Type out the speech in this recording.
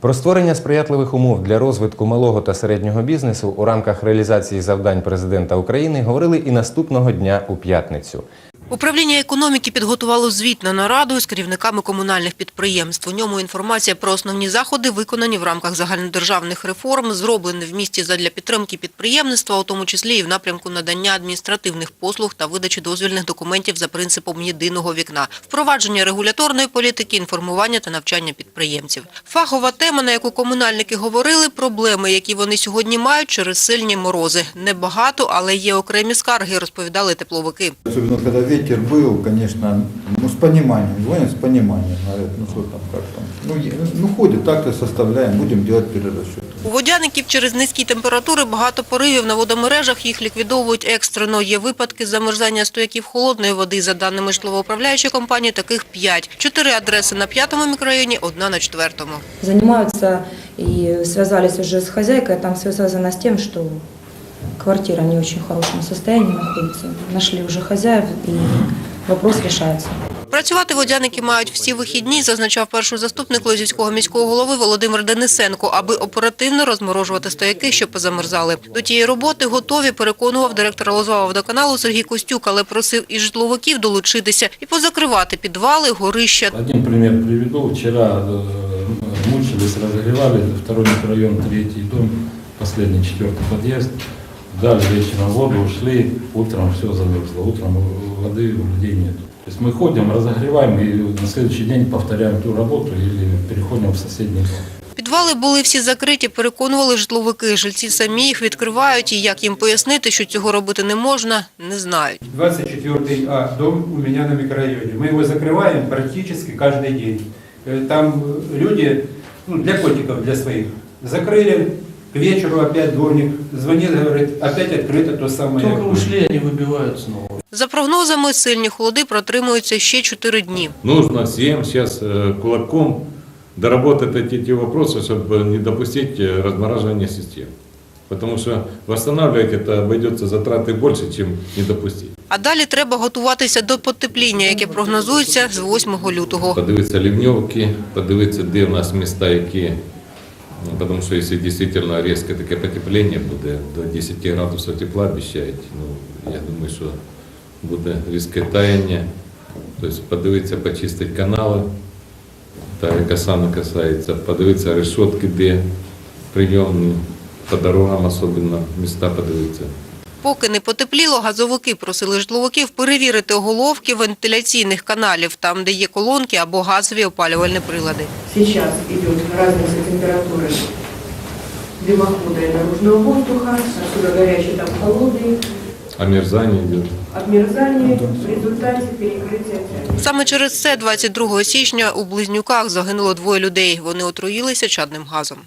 Про створення сприятливих умов для розвитку малого та середнього бізнесу у рамках реалізації завдань президента України говорили і наступного дня у п'ятницю. Управління економіки підготувало звіт на нараду з керівниками комунальних підприємств. У ньому інформація про основні заходи, виконані в рамках загальнодержавних реформ, зроблені в місті задля підтримки підприємництва, у тому числі і в напрямку надання адміністративних послуг та видачі дозвільних документів за принципом єдиного вікна, впровадження регуляторної політики, інформування та навчання підприємців. Фахова тема, на яку комунальники говорили, проблеми, які вони сьогодні мають через сильні морози. Небагато, але є окремі скарги, розповідали тепловики. Ветер был, конечно, ну с пониманием, звонят с пониманием, говорят, ну что там, как там. Ну, е- ну ходит, так-то составляем, будем делать перерасчет. У водяників через низькі температури багато поривів на водомережах, їх ліквідовують екстрено. Є випадки замерзання стояків холодної води. За даними житлово-управляючої компанії, таких п'ять. Чотири адреси на п'ятому мікрорайоні, одна на четвертому. занимаются и связались уже с хозяйкой. Там все связано с тем, что квартира не в очень хорошем состоянии находится. Нашли уже хозяев и вопрос решается. Працювати водяники мають всі вихідні, зазначав перший заступник Лозівського міського голови Володимир Денисенко, аби оперативно розморожувати стояки, що позамерзали. До тієї роботи готові, переконував директор Лозового водоканалу Сергій Костюк, але просив і житловиків долучитися і позакривати підвали, горища. Один пример приведу. Вчера э, мучились, разогревали второй микрорайон, третий дом, последний четвертый подъезд. Дали вечером воду, ушли, утром все замерзло, утром воды у людей нет. То есть мы ходим, разогреваем и на следующий день повторяем ту работу или переходим в соседний дом. Підвали були всі закриті, переконували житловики. Жильці самі їх відкривають, і як їм пояснити, що цього робити не можна, не знають. 24 А, дом у меня на микрорайоне. Мы его закрываем практически каждый день. Э, Там э, люди, ну, для котиков, для своих, закрыли, к вечеру опять дворник звонит, говорит, опять открыто то самое. Только окно. ушли, они выбивают снова. За прогнозами, сильні холоди протримуються ще чотири дні. Нужно всем сейчас э, кулаком доработать эти, эти вопросы, чтобы не допустить э, размораживания систем. Потому что восстанавливать это обойдется затраты больше, чем не допустить. А далі треба готуватися до потепління, яке прогнозується з 8 лютого. Подивитися лівньовки, подивитися, де в нас міста, які. Ну, тому що якщо дійсно різке таке потепління буде, до 10 градусів тепла обіцяють, ну, я думаю, що буде різке таяння. Тобто подивитися, почистити канали, та яка саме касається, подивитися решетки, де прийомні, по дорогам особливо міста подивитися. Поки не потепліло, газовики просили житловиків перевірити оголовки вентиляційних каналів, там, де є колонки або газові опалювальні прилади. Сейчас идет разница температуры дымохода и наружного воздуха, отсюда горячий, там холодный, Омерзання йде. обмерзание в результате перекрытия цепи. Саме через це 22 січня у Близнюках загинуло двоє людей. Вони отруїлися чадним газом.